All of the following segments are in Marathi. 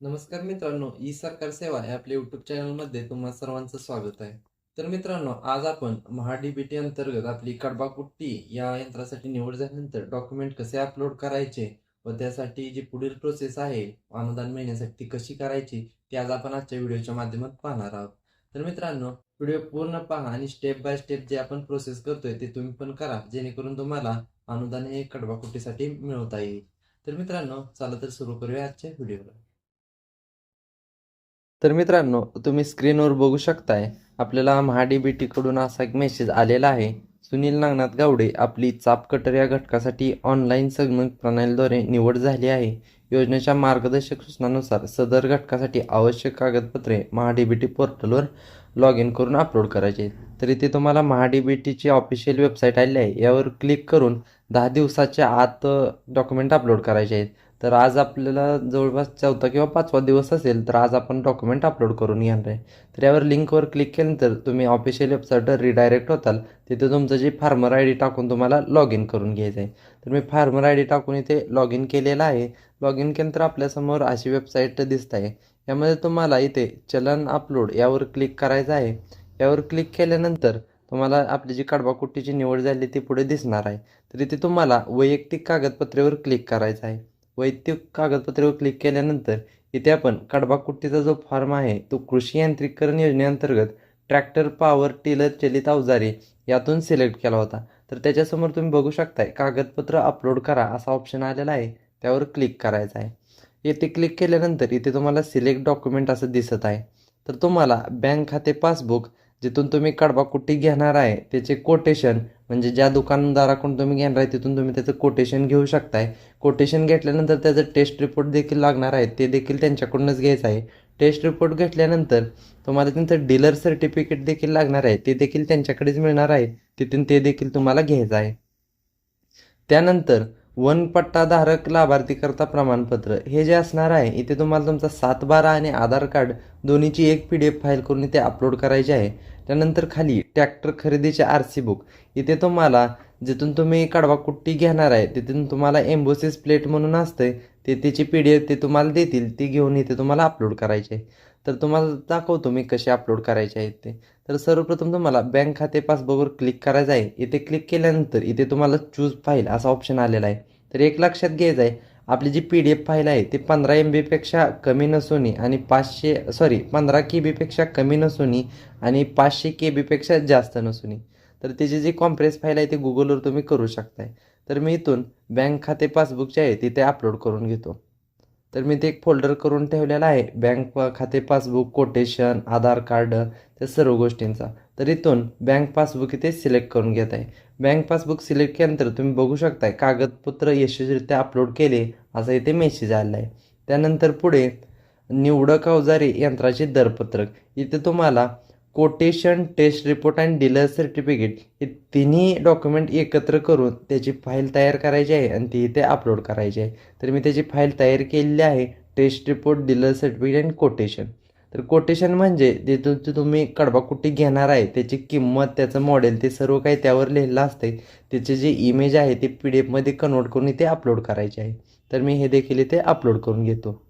नमस्कार मित्रांनो ई सरकार सेवा या आपल्या युट्यूब चॅनलमध्ये तुम्हा सर्वांचं स्वागत आहे. तर मित्रांनो आज आपण महाडीबीटी अंतर्गत आपली कडबाकुट्टी या यंत्रासाठी निवड झाल्यानंतर डॉक्युमेंट कसे अपलोड करायचे व त्यासाठी जी पुढील प्रोसेस आहे अनुदान मिळण्यासाठी ती कशी करायची ती आज आपण आजच्या व्हिडिओच्या माध्यमात पाहणार आहोत. तर मित्रांनो व्हिडिओ पूर्ण पहा आणि स्टेप बाय स्टेप जे आपण प्रोसेस करतोय ते तुम्ही पण करा जेणेकरून तुम्हाला अनुदान हे कडबाकुट्टीसाठी मिळवता येईल. तर मित्रांनो चला तर सुरू करूया आजच्या व्हिडिओला तर मित्रांनो तुम्ही स्क्रीनवर बघू शकताय आपल्याला महाडीबीटी कडून असा एक मेसेज आलेला आहे. सुनील नागनाथ गावडे आपली चाप कटर या घटकासाठी ऑनलाईन संगणक प्रणालीद्वारे निवड झाली आहे. योजनेच्या मार्गदर्शक सूचनानुसार सदर घटकासाठी आवश्यक कागदपत्रे महाडीबीटी पोर्टलवर लॉग इन करून अपलोड करायचे. आहेत तर इथे तुम्हाला महाडीबीटीची ऑफिशियल वेबसाईट आली आहे. यावर क्लिक करून दहा दिवसाच्या आत डॉक्युमेंट अपलोड करायचे आहेत. तर आज आपल्याला जवळपास चौथा किंवा पाचवा दिवस असेल तर आज आपण डॉक्युमेंट अपलोड करून घेणार आहे. तर यावर लिंकवर क्लिक केल्यानंतर तुम्ही ऑफिशियल वेबसाईटवर रिडायरेक्ट होताल. तिथे तुमचं जे फार्मर आय डी टाकून तुम्हाला लॉग इन करून घ्यायचं आहे. तर मी फार्मर आय डी टाकून इथे लॉग इन केलेलं आहे. लॉग इन केल्यानंतर आपल्यासमोर अशी वेबसाईट दिसत आहे. यामध्ये तुम्हाला इथे चलन अपलोड यावर क्लिक करायचं आहे. यावर क्लिक केल्यानंतर तुम्हाला आपली जी कडबाकुट्टीची निवड झाली ती पुढे दिसणार आहे. तर इथे तुम्हाला वैयक्तिक कागदपत्रेवर क्लिक करायचं आहे. वैयक्तिक कागदपत्रेवर क्लिक केल्यानंतर इथे आपण कडबाकुट्टीचा जो फॉर्म आहे तो कृषी यांत्रिकरण योजनेअंतर्गत ट्रॅक्टर पॉवर टिलर चलित अवजारे यातून सिलेक्ट केला होता. तर त्याच्यासमोर तुम्ही बघू शकताय कागदपत्र अपलोड करा असा ऑप्शन आलेला आहे त्यावर क्लिक करायचा आहे. येथे क्लिक केल्यानंतर इथे तुम्हाला सिलेक्ट डॉक्युमेंट असं दिसत आहे. तर तुम्हाला बँक खाते पासबुक जिथून तुम्ही कडबाकुट्टी घेणार आहे त्याचे कोटेशन म्हणजे ज्या दुकानदाराकडून तुम्ही घेणार आहे तिथून तुम्ही त्याचं कोटेशन घेऊ शकताय. कोटेशन घेतल्यानंतर त्याचं टेस्ट रिपोर्ट देखील लागणार आहे. ते देखील त्यांच्याकडूनच घ्यायचं आहे. टेस्ट रिपोर्ट घेतल्यानंतर तुम्हाला त्यांचं डीलर सर्टिफिकेट देखील लागणार आहे. ते देखील त्यांच्याकडेच मिळणार आहे. तिथून ते देखील तुम्हाला घ्यायचं आहे. त्यानंतर वन पट्टाधारक लाभार्थीकरता प्रमाणपत्र. हे जे असणार आहे इथे तुम्हाला तुमचा सात बारा आणि आधार कार्ड दोन्हीची एक पी डी एफ फाईल करून इथे अपलोड करायची आहे. त्यानंतर खाली ट्रॅक्टर खरेदीचे आर सी बुक. इथे तुम्हाला जिथून तुम्ही कडवा कुट्टी घेणार आहे तिथून तुम्हाला एम्बोसिस प्लेट म्हणून असते ते त्याची पी डी एफ ते तुम्हाला देतील ती घेऊन इथे तुम्हाला अपलोड करायची आहे. तर तुम्हाला दाखवतो मी कसे अपलोड करायचे आहेत ते. तर सर्वप्रथम तुम्हाला बँक खाते पासबुकवर क्लिक करायचं आहे. इथे क्लिक केल्यानंतर इथे तुम्हाला चूज फाईल असा ऑप्शन आलेला आहे. तर एक लक्षात घ्यायचं आहे आपली जी पी डी एफ फाईल आहे ती पंधरा एम बीपेक्षा कमी नसून आणि पाचशे सॉरी पंधरा के बीपेक्षा कमी नसून आणि पाचशे के बीपेक्षा जास्त नसून. तर त्याची जी कॉम्प्रेस फाईल आहे ती गुगलवर तुम्ही करू शकताय. तर मी इथून बँक खाते पासबुकचे आहे तिथे अपलोड करून घेतो. तर मी ते एक फोल्डर करून ठेवलेला आहे. बँक खाते पासबुक कोटेशन आधार कार्ड त्या सर्व गोष्टींचा. तर इथून बँक पासबुक इथे सिलेक्ट करून घेत आहे. बँक पासबुक सिलेक्ट केल्यानंतर तुम्ही बघू शकताय कागदपत्र यशस्वीरित्या अपलोड केले असा इथे मेसेज आला आहे. त्यानंतर पुढे निवडक अवजारी यंत्राचे दरपत्रक. इथे तुम्हाला कोटेशन टेस्ट रिपोर्ट आणि डीलर सर्टिफिकेट हे तिन्ही डॉक्युमेंट एकत्र करून त्याची फाईल तयार करायची आहे आणि ती इथे अपलोड करायची आहे. तर मी त्याची फाईल तयार केलेली आहे टेस्ट रिपोर्ट डीलर सर्टिफिकेट आणि कोटेशन तर कोटेशन म्हणजे जे तुमची तुम्ही कडबाकुट्टी घेणार आहे त्याची किंमत त्याचं मॉडेल ते सर्व काही त्यावर लिहिलं असते त्याचे जे इमेज आहे ते पी डी एफमध्ये कन्वर्ट करून इथे अपलोड करायचे आहे. तर मी हे देखील इथे अपलोड करून घेतो.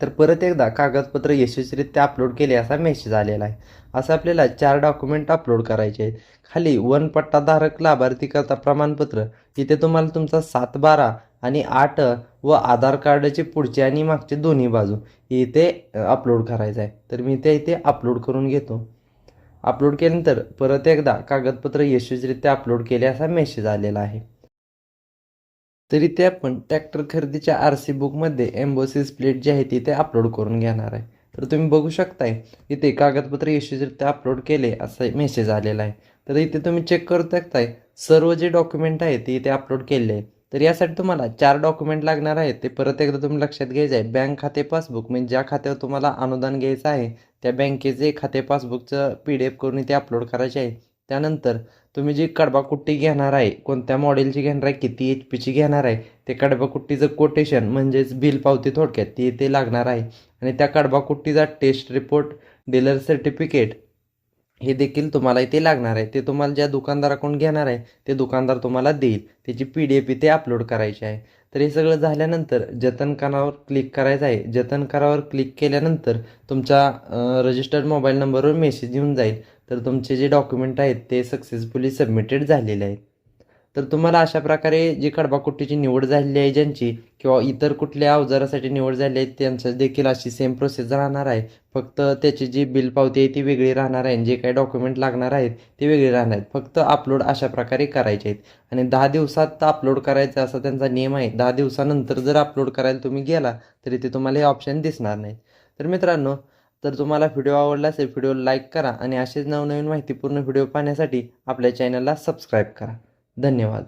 तर परत एकदा कागदपत्र यशस्वीरित्या अपलोड केले असा मेसेज आलेला आहे. असं आपल्याला चार डॉक्युमेंट अपलोड करायचे आहेत. खाली वन पट्टाधारक लाभार्थीकरता प्रमाणपत्र इथे तुम्हाला तुमचा सात बारा आणि आठ व आधार कार्डचे पुढचे आणि मागचे दोन्ही बाजू इथे अपलोड करायचं आहे. तर मी ते इथे अपलोड करून घेतो. अपलोड केल्यानंतर परत एकदा कागदपत्र यशस्वीरित्या अपलोड केले असा मेसेज आलेला आहे. तरी ते आपण ट्रॅक्टर खरेदीच्या आर सी बुकमध्ये एम्बोसिस प्लेट जी आहे ती ते अपलोड करून घेणार आहे. तर तुम्ही बघू शकताय इथे कागदपत्र यशस्वीरित्या अपलोड केले असं मेसेज आलेला आहे. तर इथे तुम्ही चेक करू शकताय सर्व जे डॉक्युमेंट आहे ते इथे अपलोड केले आहे. तर यासाठी तुम्हाला चार डॉक्युमेंट लागणार आहेत. ते परत एकदा तुम्ही लक्षात घ्यायचं आहे. बँक खाते पासबुक म्हणजे ज्या खात्यावर तुम्हाला अनुदान घ्यायचं आहे त्या बँकेचे खाते पासबुकचं पी डी एफ करून इथे अपलोड करायचे आहे. त्यानंतर तुम्ही जी कडबाकुट्टी घेणार आहे कोणत्या मॉडेलची घेणार आहे किती एच पीची घेणार आहे ते कडबाकुट्टीचं कोटेशन म्हणजेच बिल पावती थोडक्यात ती ते लागणार आहे. आणि त्या कडबाकुट्टीचा टेस्ट रिपोर्ट डीलर सर्टिफिकेट हे देखील तुम्हाला इथे लागणार आहे. ते तुम्हाला ज्या दुकानदाराकडून घेणार आहे ते दुकानदार तुम्हाला देईल. त्याची पी डी एफ इथे अपलोड करायची आहे. तर हे सगळं झाल्यानंतर जतन करावर क्लिक करायचं आहे. जतन करावर क्लिक केल्यानंतर तुमच्या रजिस्टर्ड मोबाईल नंबरवर मेसेज येऊन जाईल. तर तुमचे जे डॉक्युमेंट आहेत ते सक्सेसफुली सबमिटेड झालेले आहेत. तर तुम्हाला अशा प्रकारे जी कडबाकुट्टीची निवड झालेली आहे ज्यांची किंवा इतर कुठल्या अवजारासाठी निवड झाली आहे त्यांचं देखील अशी सेम प्रोसेस राहणार आहे. फक्त त्याची जी बिल पावती आहे ती वेगळी राहणार आहे आणि जे काही डॉक्युमेंट लागणार आहेत ते वेगळी राहणार आहेत. फक्त अपलोड अशा प्रकारे करायचे आहेत. आणि दहा दिवसात अपलोड करायचं असा त्यांचा नियम आहे. दहा दिवसानंतर जर अपलोड करायला तुम्ही गेला तरी ते तुम्हाला हे ऑप्शन दिसणार नाही तर मित्रांनो तर तुम्हाला व्हिडिओ आवडला असेल व्हिडिओ लाईक करा आणि असेच नवनवीन माहितीपूर्ण व्हिडिओ पाहण्यासाठी आपल्या चॅनलला सबस्क्राईब करा. धन्यवाद.